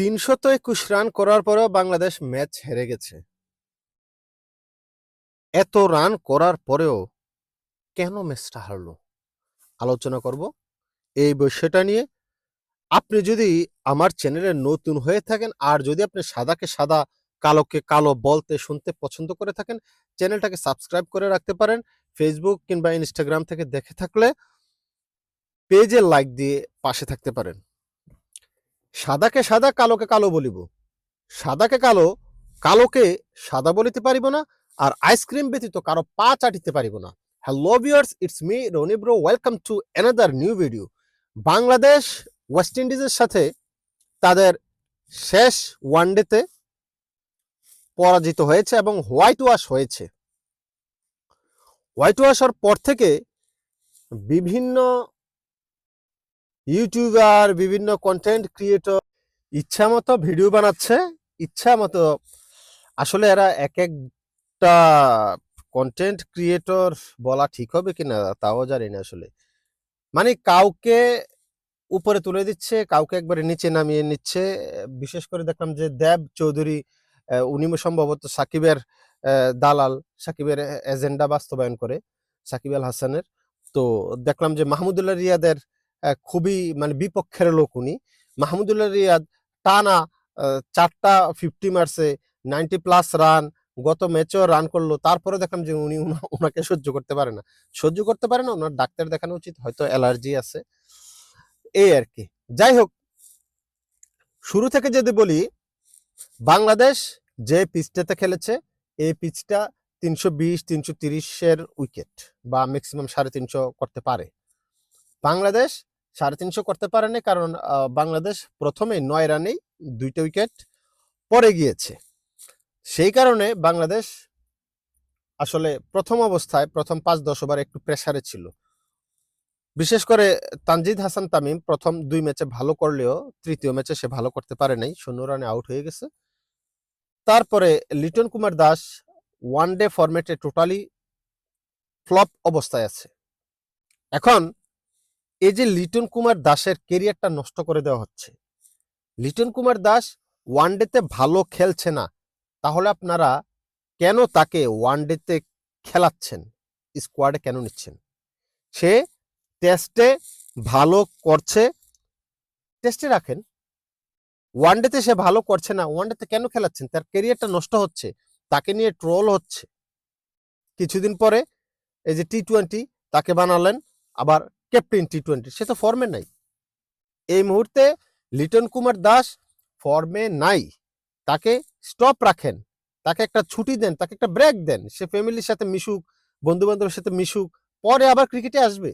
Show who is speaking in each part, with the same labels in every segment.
Speaker 1: তিনশত একুশ রান করার পরেও বাংলাদেশ ম্যাচ হেরে গেছে। এত রান করার পরেও কেন ম্যাচটা হারলো? আলোচনা করব। এই বিষয়টা নিয়ে আপনি যদি আমার চ্যানেলে নতুন হয়ে থাকেন আর যদি আপনি সাদাকে সাদা, কালোকে কালো বলতে শুনতে পছন্দ করে থাকেন, চ্যানেলটাকে সাবস্ক্রাইব করে রাখতে পারেন। ফেসবুক কিংবা ইনস্টাগ্রাম থেকে দেখে থাকলে পেজে লাইক দিয়ে পাশে থাকতে পারেন। সাদাকে সাদা, কালোকে কালো বলিব। সাদাকে কালো, কালোকে সাদা বলিতে পারিব না, আর আইসক্রিম ব্যতীত কারও পা চাটিতে পারিব না। Hello viewers it's me Rony bro welcome to another new video Bangladesh west ইন্ডিজের সাথে তাদের শেষ ওয়ানডেতে পরাজিত হয়েছে এবং হোয়াইট ওয়াশ হয়েছে। হোয়াইট ওয়াশের পর থেকে বিভিন্ন ইউটিউবার, বিভিন্ন কন্টেন্ট ক্রিয়েটর ইচ্ছা মতো ভিডিও বানাচ্ছে ইচ্ছা মতো আসলে এরা এক একটা কন্টেন্ট ক্রিয়েটর বলা ঠিক হবে কিনা তাও জানি না আসলে। মানে কাউকে উপরে তুলে দিচ্ছে, কাউকে একবারে নিচে নামিয়ে নিচ্ছে। বিশেষ করে দেখলাম যে দেব চৌধুরী উনি সম্ভবত সাকিবের দালাল, সাকিবের এজেন্ডা বাস্তবায়ন করে, সাকিব আল হাসানের। তো দেখলাম যে মাহমুদুল্লাহ রিয়াদের খুবই মানে বিপক্ষের লোক উনি। মাহমুদুল্লাহ রিয়াদ টানা চারটা ফিফটি মারছে নাইনটি প্লাস রান গত ম্যাচেও রান করল তারপরে দেখলাম যে উনা- ওনাকে সহ্য করতে পারে না। সহ্য করতে পারে না ওনার ডাক্তার দেখানো উচিত, হয়তো অ্যালার্জি আছে। এই আর কি। যাই হোক, শুরু থেকে যদি বলি, বাংলাদেশ যে পিচটাতে খেলেছে, এই পিচটা তিনশো বিশ, তিনশো তিরিশের উইকেট, বা ম্যাক্সিমাম সাড়ে তিনশো করতে পারে। বাংলাদেশ সাড়ে তিনশো করতে পারেনি, কারণ বাংলাদেশ প্রথমে নয় রানেই দুইটা উইকেট পরে গিয়েছে। সেই কারণে বাংলাদেশ আসলে প্রথম অবস্থায়, প্রথম পাঁচ দশ ওভার একটু প্রেসারে ছিল। বিশেষ করে তানজিদ হাসান তামিম প্রথম দুই ম্যাচে ভালো করলেও তৃতীয় ম্যাচে সে ভালো করতে পারে নাই, শূন্য রানে আউট হয়ে গেছে। তারপরে লিটন কুমার দাস ওয়ান ডে ফরম্যাটে টোটালি ফ্লপ অবস্থায় আছে। এখন এই যে লিটন কুমার দাসের কেরিয়ারটা নষ্ট করে দেওয়া হচ্ছে। লিটন কুমার দাস ওয়ান ডেতে ভালো খেলছে না। তাহলে আপনারা কেন তাকে ওয়ান ডেতে খেলাচ্ছেন? স্কোয়াডে কেন নিচ্ছেন? সে টেস্টে ভালো করছে। টেস্টে রাখেন। ওয়ান ডেতে সে ভালো করছে না ওয়ান ডেতে কেন খেলাচ্ছেন? তার কেরিয়ারটা নষ্ট হচ্ছে। তাকে নিয়ে ট্রোল হচ্ছে। কিছুদিন পরে এই যে টি টোয়েন্টি তাকে বানালেন, আবার ক্যাপ্টেন টি টোয়েন্টি সে তো ফর্মে নাই। এই মুহূর্তে লিটন কুমার দাস ফর্মে নাই। তাকে স্টপ রাখেন, তাকে একটা ছুটি দেন, তাকে একটা ব্রেক দেন। সে ফ্যামিলির সাথে মিশুক বন্ধু বান্ধবের সাথে মিশুক, পরে আবার ক্রিকেটে আসবে।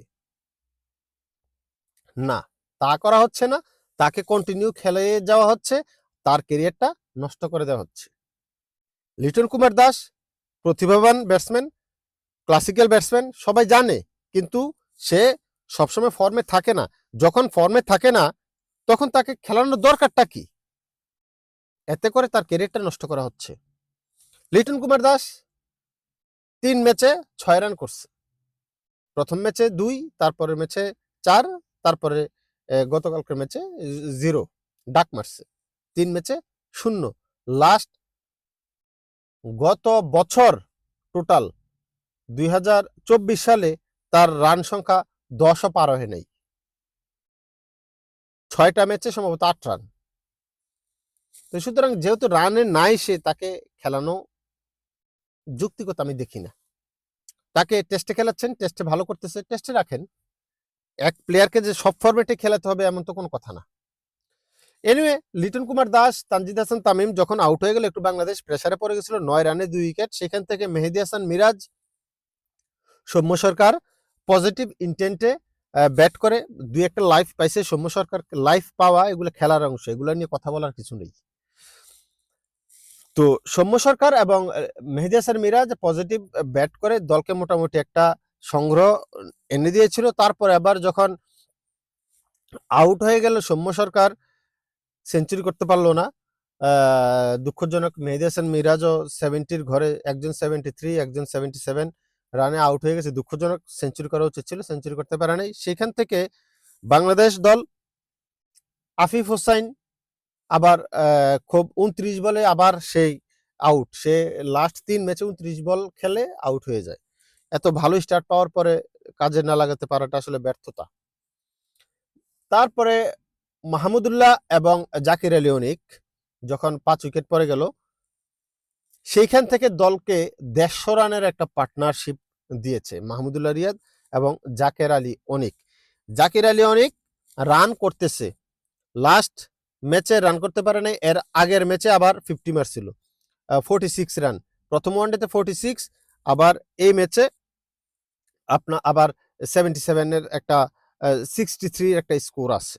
Speaker 1: না, তা করা হচ্ছে না। তাকে কন্টিনিউ খেলে যাওয়া হচ্ছে, তার কেরিয়ারটা নষ্ট করে দেওয়া হচ্ছে। লিটন কুমার দাস, প্রতিভাবান ব্যাটসম্যান ক্লাসিক্যাল ব্যাটসম্যান সবাই জানে, কিন্তু সে সবসময় ফর্মে থাকে না। যখন ফর্মে থাকে না তখন তাকে খেলানোর দরকারটা কি? এতে করে তার কেরিয়ারটা নষ্ট করা হচ্ছে। লিটন কুমার দাস তিন ম্যাচে ছয় রান করছে। প্রথম ম্যাচে দুই তারপরে ম্যাচে চার তারপরে আহ, গতকালকের ম্যাচে জিরো ডাক মারছে। তিন ম্যাচে শূন্য। লাস্ট গত বছর টোটাল দুই হাজার চব্বিশ সালে তার রান সংখ্যা দশও পার হয়ে নেই। ছয়টা ম্যাচে সম্ভবত আট রান। তো সুতরাং যেহেতু রানে নাই সে, তাকে খেলানো যুক্তিগত আমি দেখি না। তাকে টেস্টে খেলাচ্ছেন, টেস্টে ভালো করতেছে, টেস্টে রাখেন। এক প্লেয়ারকে যে সব ফরম্যাটে খেলাতে হবে এমন তো কোনো কথা না। এনিওয়ে লিটন কুমার দাস, তানজিদ হাসান তামিম যখন আউট হয়ে গেল, একটু বাংলাদেশ প্রেসারে পড়ে গেছিল, নয় রানে দুই উইকেট সেখান থেকে মেহেদি হাসান মিরাজ, সৌম্য সরকার পজিটিভ ইন্টেন্টে ব্যাট করে, দুই একটা লাইফ পাইছে, সৌম্য সরকার লাইফ পাওয়া, এগুলো খেলার অংশ, এগুলো নিয়ে কথা বলার কিছু নেই। তো সৌম্য সরকার এবং মেহেদি মিরাজ পজিটিভ ব্যাট করে, দলকে মোটামুটি একটা সংগ্রহ এনে দিয়েছিল। তারপর আবার যখন আউট হয়ে গেল, সৌম্য সরকার সেঞ্চুরি করতে পারল না। দুঃখজনক, মেহেদি মিরাজও সেভেন্টির ঘরে, একজন সেভেন্টি থ্রি একজন সেভেন্টি সেভেন রানে আউট হয়ে গেছে। দুঃখজনক সেঞ্চুরি করা উচিত ছিল সেঞ্চুরি করতে পারে নাই। সেখান থেকে বাংলাদেশ দল আফিফ হোসাইন আবার খুব উনত্রিশ বলে আবার সেই আউট সে লাস্ট তিন ম্যাচে উনত্রিশ বল খেলে আউট হয়ে যায়। এত ভালো স্টার্ট পাওয়ার পরে কাজে না লাগাতে পারাটা আসলে ব্যর্থতা। তারপরে মাহমুদুল্লাহ এবং জাকির আলী অনিক যখন পাঁচ উইকেট পরে গেল, সেইখান থেকে দলকে দেড়শো রানের একটা পার্টনারশিপ দিয়েছে, মাহমুদুল্লাহ রিয়াদ এবং জাকের আলী অনিক। জাকির আলী অনিক রান করতেছে। লাস্ট ম্যাচে রান করতে পারে নাই, এর আগের ম্যাচে আবার ফিফটি মারছিল। ফোর্টি সিক্স রান প্রথম ওয়ানডেতে ফোর্টি সিক্স আবার এই ম্যাচে আপনার আবার সেভেন্টি সেভেনের একটা সিক্সটি থ্রি একটা স্কোর আছে।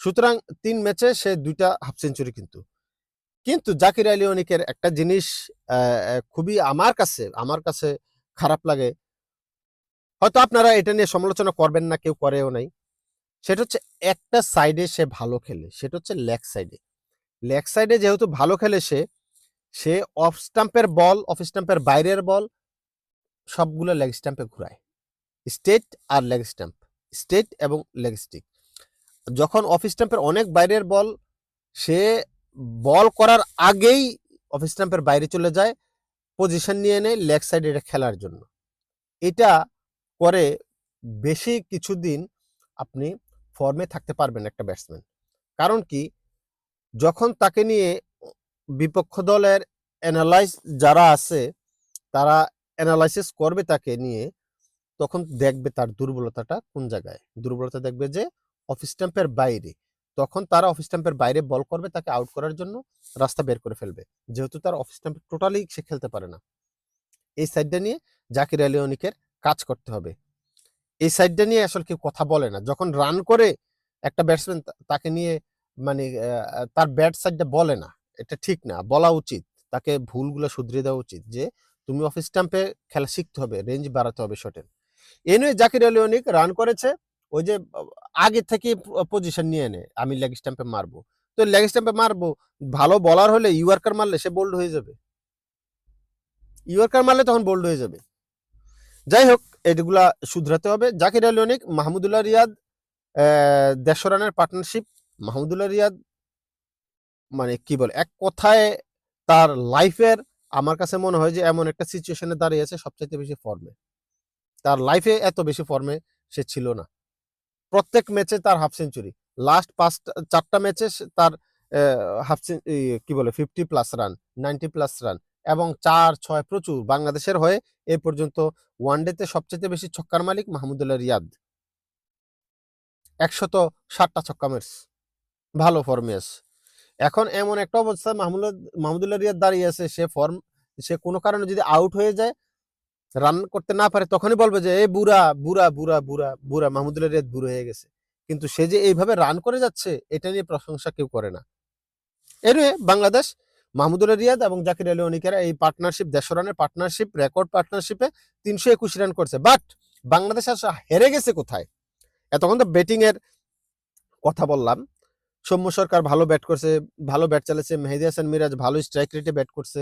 Speaker 1: সুতরাং তিন ম্যাচে সে দুইটা হাফ সেঞ্চুরি কিন্তু। কিন্তু জাকির আলী অনিকের একটা জিনিস খুবই আমার কাছে আমার কাছে খারাপ লাগে। হয়তো আপনারা এটা নিয়ে সমালোচনা করবেন না, কেউ করেও নাই। সেটা হচ্ছে একটা সাইডে সে ভালো খেলে, সেটা হচ্ছে লেগ সাইডে লেগ সাইডে যেহেতু ভালো খেলে সে সে অফ স্টাম্পের বল অফ স্টাম্পের বাইরের বল সবগুলো লেগ স্টাম্পে ঘুরায়। স্টেট আর লেগ স্টাম্প স্টেট এবং লেগ স্টিক যখন অফ স্টাম্পের অনেক বাইরের বল সে বল করার আগেই অফ স্টাম্পের বাইরে চলে যায় পজিশন নিয়ে নেয় লেগ সাইডে এটা খেলার জন্য। এটা করে বেশি কিছুদিন আপনি ফর্মে থাকতে পারবেন একটা ব্যাটসম্যান কারণ কি? যখন তাকে নিয়ে বিপক্ষ দলের অ্যানালাইজ যারা আছে, তারা অ্যানালাইসিস করবে তাকে নিয়ে, তখন দেখবে তার দুর্বলতাটা কোন জায়গায়? দুর্বলতা দেখবে যে অফিস স্ট্যাম্পের বাইরে। তখন তারা অফ স্ট্যাম্পের বাইরে বল করবে তাকে আউট করার জন্য রাস্তা বের করে ফেলবে। যেহেতু তার অফ স্টাম্পে টোটালি সে খেলতে পারে না। এই সাইডটা নিয়ে জাকির আলী কাজ করতে হবে। এই সাইডটা নিয়ে আসলে কেউ কথা বলে না। যখন রান করে একটা ব্যাটসম্যান তাকে নিয়ে মানে তার ব্যাট সাইডটা বলে না, এটা ঠিক না, বলা উচিত। তাকে ভুলগুলো শুধরে দেওয়া উচিত যে, তুমি অফ স্ট্যাম্পে খেলা শিখতে হবে রেঞ্জ বাড়াতে হবে শটের এ নিয়ে জাকির আলী রান করেছে। ওই যে, আগে থেকে পজিশন নিয়ে নে, আমি লেগ স্ট্যাম্পে মারবো। তো লেগ স্ট্যাম্পে মারবো, ভালো বলার হলে ইউয়ার্কার মারলে সে বোল্ড হয়ে যাবে। ইউয়ার্কার মারলে তখন বোল্ড হয়ে যাবে। যাই হোক, এগুলা শুধরাতে হবে। জাকির আলী অনিক, মাহমুদুল্লাহ রিয়াদ দেড়শো রানের পার্টনারশিপ মাহমুদুল্লাহ রিয়াদ মানে কি বলে, এক কথায় তার লাইফের আমার কাছে মনে হয় যে এমন একটা সিচুয়েশনে দাঁড়িয়েছে সবচাইতে বেশি ফর্মে তার লাইফে এত বেশি ফর্মে সে ছিল না। প্রত্যেক ম্যাচে তার হাফ সেঞ্চুরি। লাস্ট পাঁচটা চারটা ম্যাচে তার হাফ কি বলে fifty plus run ninety plus run এবং চার, ছয় প্রচুর বাংলাদেশের হয়ে এ পর্যন্ত ওয়ানডেতে সবচেয়ে বেশি ছক্কার মালিক মাহমুদুল্লাহ রিয়াদ। একশত ষাটটা ছক্কা মেরেছে ভালো ফর্মে এখন এমন একটা অবস্থা মাহমুদুল্লাহ মাহমুদুল্লাহ রিয়াদ দাঁড়িয়ে আছে, সে ফর্ম সে কোনো কারণে যদি আউট হয়ে যায় রান করতে না পারে তখনই বলবে যে, এ বুড়া বুড়া বুড়া বুড়া বুড়া মাহমুদুল্লাহ রিয়াদ বুড়ো হয়ে গেছে। কিন্তু সে যে এইভাবে রান করে যাচ্ছে, এটা নিয়ে প্রশংসা কেউ করে না। এর বাংলাদেশ মাহমুদুল্লাহ রিয়াদ এবং জাকির আলী অনিকেরা এই পার্টনারশিপ দেড়শো রানের পার্টনারশিপ রেকর্ড পার্টনারশিপে তিনশো একুশ রান করছে। বাট বাংলাদেশ আসলে হেরে গেছে কোথায়? এতক্ষণ তো ব্যাটিং এর কথা বললাম। সৌম্য সরকার ভালো ব্যাট করছে, ভালো ব্যাট চালাচ্ছে মেহেদি হাসান মিরাজ ভালো স্ট্রাইক রেটে ব্যাট করছে।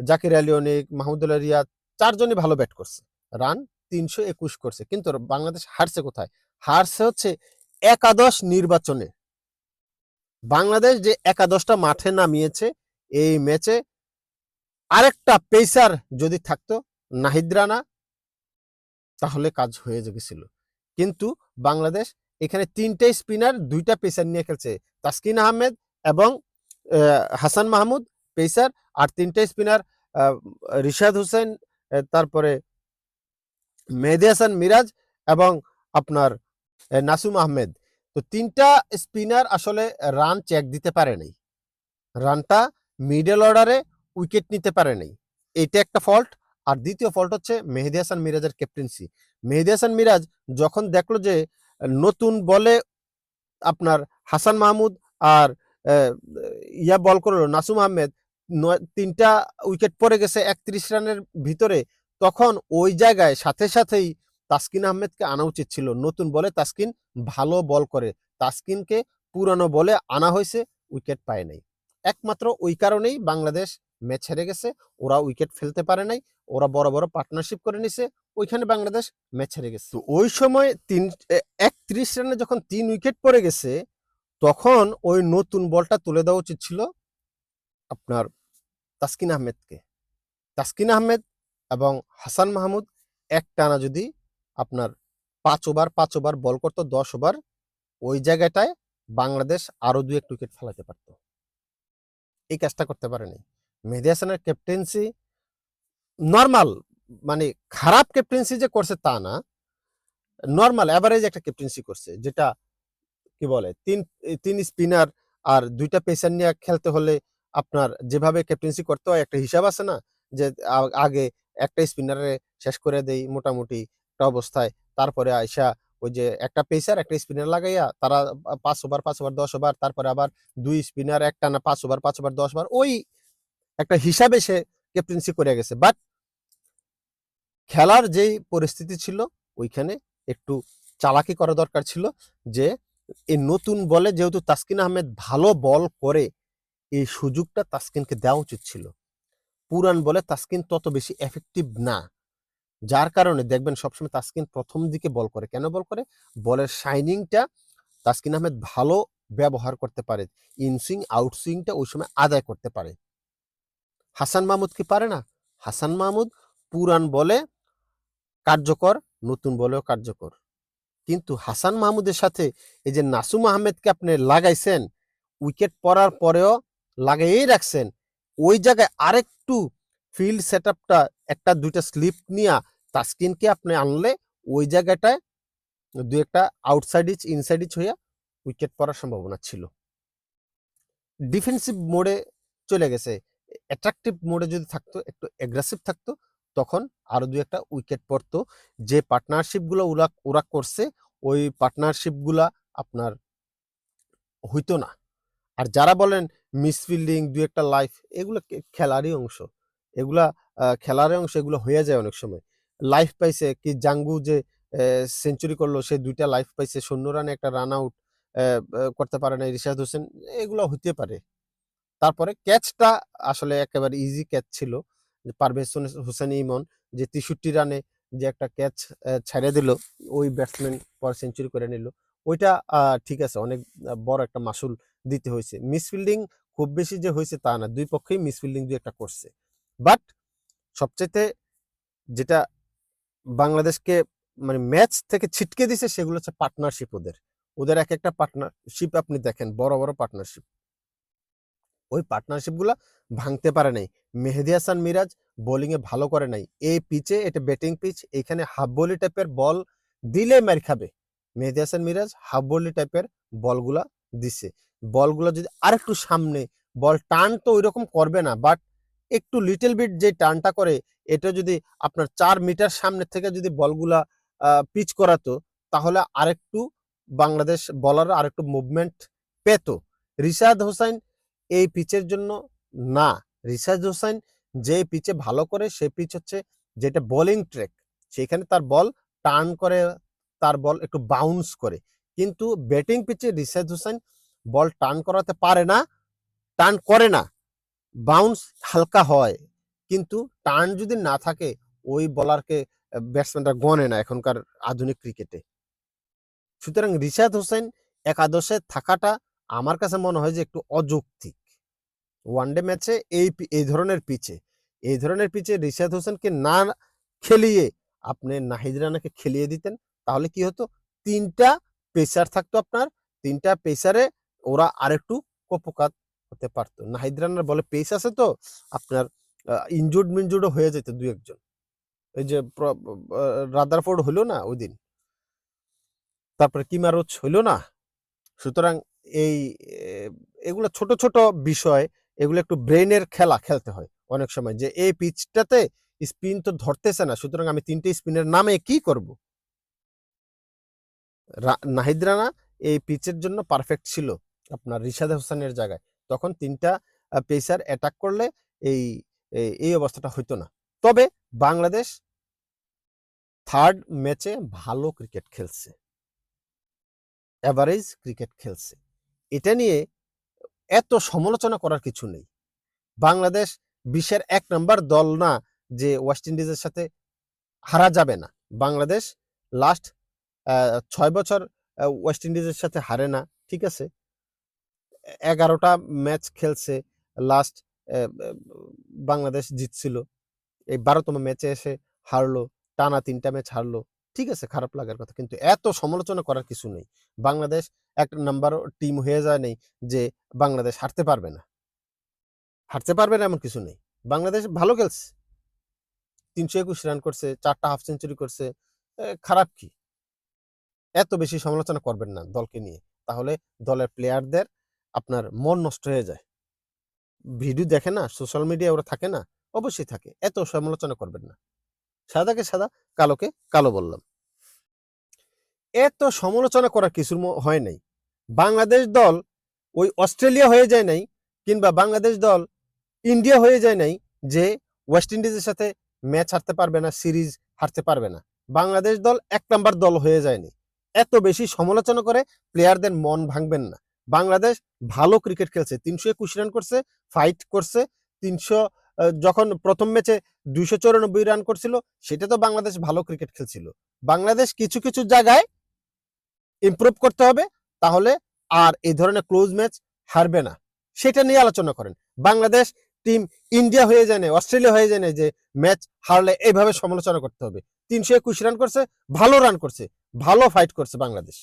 Speaker 1: জাকির আলী অনিক মাহমুদুল্লাহ রিয়াদ চারজনই ভালো ব্যাট করছে। রান তিনশো একুশ করছে। কিন্তু বাংলাদেশ হারছে কোথায়? হারছে হচ্ছে একাদশ নির্বাচনে। বাংলাদেশ যে একাদশটা মাঠে নামিয়েছে, এই ম্যাচে আরেকটা পেসার যদি থাকতো, নাহিদ রানা, তাহলে কাজ হয়ে গেছিল। কিন্তু বাংলাদেশ এখানে তিনটে স্পিনার দুইটা পেসার নিয়ে খেলছে। তাসকিন আহমেদ এবং হাসান মাহমুদ পেসার আর তিনটে স্পিনার রিশাদ হোসেন তারপরে মেহেদি হাসান মিরাজ এবং আপনার নাসুম আহমেদ। তো তিনটা স্পিনার আসলে রান চেক দিতে পারে নাই। রানটা মিডল অর্ডারে উইকেট নিতে পারে নাই। এইটা একটা ফল্ট আর দ্বিতীয় ফল্ট হচ্ছে মেহেদি হাসান মিরাজের ক্যাপ্টেন্সি মেহেদি হাসান মিরাজ যখন দেখল যে নতুন বলে আপনার হাসান মাহমুদ আর ইয়া বল করল নাসুম আহমেদ তিনটা উইকেট পড়ে গেছে একত্রিশ রানের ভিতরে। তখন ওই জায়গায় সাথে সাথেই তাসকিন আহমেদকে আনা উচিত ছিল। নতুন বলে তাসকিন ভালো বল করে। তাসকিনকে পুরানো বলে আনা হয়েছে উইকেট পায় নাই। একমাত্র ওই কারণেই বাংলাদেশ ম্যাচ হেরে গেছে। ওরা উইকেট ফেলতে পারে নাই, ওরা বড় বড় পার্টনারশিপ করে নিছে, ওইখানে বাংলাদেশ ম্যাচ হেরে গেছে। তো ওই সময় তিন একত্রিশ রানে যখন তিন উইকেট পড়ে গেছে, তখন ওই নতুন বলটা তুলে দেওয়া উচিত ছিল আপনার তাসকিন আহমেদকে। তাসকিন আহমেদ এবং হাসান মাহমুদ এক টানা যদি আপনার পাঁচ ওভার পাঁচ ওভার বল করতো, দশ ওভার, ওই জায়গাটায় বাংলাদেশ আরও দুই এক উইকেট ফেলাতে পারত। এই কাজটা করতে পারেনি। মেহেদি হাসানের ক্যাপ্টেন্সি নর্মাল মানে খারাপ ক্যাপ্টেন্সি যে করছে তা না নর্মাল অ্যাভারেজ একটা ক্যাপ্টেন্সি করছে, যেটা কি বলে, তিন তিন স্পিনার আর দুইটা পেসার নিয়ে খেলতে হলে আপনার যেভাবে ক্যাপ্টেন্সি করতে হয়, একটা হিসাব আছে না? যে আগে একটা স্পিনারে শেষ করে দেই মোটামুটি একটা অবস্থায়। তারপরে আয়সা ওই যে একটা পেসার একটা স্পিনার লাগাইয়া তারা পাঁচ ওভার পাঁচ ওভার দশ ওভার তারপরে আবার দুই স্পিনার একটা না পাঁচ ওভার পাঁচ ওভার দশ ওভার ওই একটা হিসাবে সে ক্যাপ্টেন্সি করে গেছে। বাট খেলার যেই পরিস্থিতি ছিল, ওইখানে একটু চালাকি করা দরকার ছিল যে, এই নতুন বলে যেহেতু তাসকিন আহমেদ ভালো বল করে এই সুযোগটা তাসকিনকে দেওয়া উচিত ছিল। পুরান বলে তাসকিন তত বেশি এফেক্টিভ না। যার কারণে দেখবেন সবসময় তাসকিন প্রথম দিকে বল করে। কেন বল করে? বলের শাইনিংটা তাসকিন আহমেদ ভালো ব্যবহার করতে পারে। ইনসুইং আউটসুইংটা ওই সময় আদায় করতে পারে। হাসান মাহমুদ কি পারে না? হাসান মাহমুদ পুরান বলে কার্যকর, নতুন বলেও কার্যকর। কিন্তু হাসান মাহমুদের সাথে এই যে নাসুম আহমেদকে আপনি লাগাইছেন উইকেট পড়ার পরেও লাগাইয়েই রাখছেন। ওই জায়গায় আরেকটু ফিল্ড সেট আপটা একটা, দুইটা স্লিপ নিয়ে তাসকিনকে আপনি আনলে ওই জায়গাটায় দু একটা আউটসাইড ইচ ইনসাইড ইচ হইয়া উইকেট পড়ার সম্ভাবনা ছিল। ডিফেন্সিভ মোডে চলে গেছে। অ্যাট্রাকটিভ মোডে যদি থাকতো, একটু অ্যাগ্রেসিভ থাকতো, তখন আরও দু একটা উইকেট পড়তো। যে পার্টনারশিপগুলো ওরা ওরা করছে, ওই পার্টনারশিপগুলা আপনার হইতো না। আর যারা বলেন মিসফিল্ডিং, দু একটা লাইফ, এগুলো খেলারই অংশ। এগুলা খেলারই অংশ এগুলো হয়ে যায় অনেক সময়। লাইফ পাইছে কি জাঙ্গু যে সেঞ্চুরি করল, সে দুইটা লাইফ পাইছে, শূন্য রানে একটা রান আউট করতে পারে না রিশাদ হোসেন, এগুলো হইতে পারে। তারপরে ক্যাচটা আসলে একেবারে ইজি ক্যাচ ছিল পারভেজ হোসেন ইমন যে তেষট্টি রানে যে একটা ক্যাচ ছেড়ে দিল, ওই ব্যাটসম্যান পর সেঞ্চুরি করে নিল। ওইটা ঠিক আছে, অনেক বড় একটা মাসুল দিতে হয়েছে। মিসফিল্ডিং খুব বেশি যে হয়েছে তা না। দুই পক্ষেই মিসফিল্ডিং দুই একটা করছে। বাট সবচেয়ে যেটা বাংলাদেশকে মানে ম্যাচ থেকে ছিটকে দিছে সেগুলো হচ্ছে পার্টনারশিপ ওদের। ওদের এক একটা পার্টনারশিপ আপনি দেখেন, বড় বড় পার্টনারশিপ। ওই পার্টনারশিপগুলা ভাঙতে পারে নাই। মেহেদি হাসান মিরাজ বোলিং এ ভালো করে নাই। এই পিচে, এটা ব্যাটিং পিচ, এখানে হাফ বলি টাইপের বল দিলে মার খাবে। মেহেদি হাসান মিরাজ হাফ বলি টাইপের বলগুলা দিছে। বলগুলো যদি আরেকটু সামনে, বল টার্ন তো ওই রকম করবে না বাট একটু লিটল বিট যে টার্নটা করে, এটা যদি আপনার চার মিটার সামনে থেকে যদি বলগুলা পিচ করাতো, তাহলে আরেকটু বাংলাদেশ বলার আরেকটু মুভমেন্ট পেত। রিশাদ হোসেন এই পিচের জন্য না। রিশাদ হোসেন যে পিচে ভালো করে, সে পিচ হচ্ছে যেটা বোলিং ট্রেক সেখানে তার বল টার্ন করে, তার বল একটু বাউন্স করে। কিন্তু ব্যাটিং পিচে রিশাদ হোসেন বল টার্ন করাতে পারে না টার্ন করে না। বাউন্স হালকা হয়, কিন্তু টার্ন যদি না থাকে, ওই বলারকে ব্যাটসম্যানরা গনে না এখনকার আধুনিক ক্রিকেটে সুতরাং রিশাদ হোসেন একাদশে থাকাটা আমার কাছে মনে হয় যে একটু অযৌক্তিক। ওয়ানডে ম্যাচে এই এই ধরনের পিচে এই ধরনের পিচে রিশাদ হোসেনকে না খেলিয়ে আপনি নাহিদ রানাকে খেলিয়ে দিতেন, তাহলে কি হতো? তিনটা পেসার থাকতো আপনার, তিনটা পেসারে ওরা আরেকটু কপকাত হতে পারতো। নাহিদ রানার বলে পেস আছে তো, আপনার ইনজুর্ড মিনজুর্ডও হয়ে যেত দু একজন। এই যে রাদারফোর্ড হইল না ওই দিন। তারপরে কিমারোচ হইল না। সুতরাং এই এগুলো ছোট ছোট বিষয়, এগুলো একটু ব্রেনের খেলা খেলতে হয় অনেক সময়। যে এই পিচটাতে স্পিন তো ধরতেছে না, সুতরাং আমি তিনটে স্পিনের নামে কি করব? নাহিদ রানা এই পিচের জন্য পারফেক্ট ছিল। আপনার রিশাদ হোসেনের জায়গায়। তখন তিনটা পেসার অ্যাটাক করলে এই এই- অবস্থাটা হইতো না। তবে বাংলাদেশ থার্ড ম্যাচে ভালো ক্রিকেট খেলছে। অ্যাভারেজ ক্রিকেট খেলছে। এটা নিয়ে এত সমালোচনা করার কিছু নেই। বাংলাদেশ বিশ্বের এক নম্বর দল না যে ওয়েস্ট ইন্ডিজের সাথে হারা যাবে না। বাংলাদেশ লাস্ট ছয় বছর ওয়েস্ট ইন্ডিজের সাথে হারে না, ঠিক আছে? এগারোটা ম্যাচ খেলছে লাস্ট বাংলাদেশ জিতছিল। এই বারোতম ম্যাচে এসে হারলো, টানা তিনটা ম্যাচ হারলো। ঠিক আছে, খারাপ লাগার কথা, কিন্তু এত সমালোচনা করার কিছু নেই। বাংলাদেশ একটা নাম্বার টিম হয়ে যায় নেই যে বাংলাদেশ হারতে পারবে না। হারতে পারবে না এমন কিছু নেই। বাংলাদেশ ভালো খেলছে। তিনশো একুশ রান করছে, চারটা হাফ সেঞ্চুরি করছে। খারাপ কি? এত বেশি সমালোচনা করবেন না দলকে নিয়ে। তাহলে দলের প্লেয়ারদের আপনার মন নষ্ট হয়ে যায়। ভিডিও দেখে না, সোশ্যাল মিডিয়া ওরা থাকে না, অবশ্যই থাকে, এত সমালোচনা করবেন না। সাদাকে সাদা, কালোকে কালো বললাম। এত সমালোচনা করার কিছু হয় নাই। বাংলাদেশ দল ওই অস্ট্রেলিয়া হয়ে যায় নাই, কিংবা বাংলাদেশ দল ইন্ডিয়া হয়ে যায় নাই যে ওয়েস্ট ইন্ডিজের সাথে ম্যাচ হারতে পারবে না, সিরিজ হারতে পারবে না। বাংলাদেশ দল এক নাম্বার দল হয়ে যায়নি এত বেশি সমালোচনা করে প্লেয়ারদের মন ভাঙবেন না। বাংলাদেশ ভালো ক্রিকেট খেলছে। তিনশো একুশ রান করছে ফাইট করছে, তিনশো যখন প্রথম ম্যাচে দুইশো চৌরানব্বই রান করছিল, সেটা তো বাংলাদেশ ভালো ক্রিকেট খেলছিল। বাংলাদেশ কিছু কিছু জায়গায় ইমপ্রুভ করতে হবে, তাহলে আর এই ধরনের ক্লোজ ম্যাচ হারবে না। সেটা নিয়ে আলোচনা করেন। বাংলাদেশ টিম ইন্ডিয়া হয়ে যায় না অস্ট্রেলিয়া হয়ে যায় না যে ম্যাচ হারলে এইভাবে সমালোচনা করতে হবে। তিনশো একুশ রান করছে, ভালো রান করছে, ভালো ফাইট করছে বাংলাদেশ।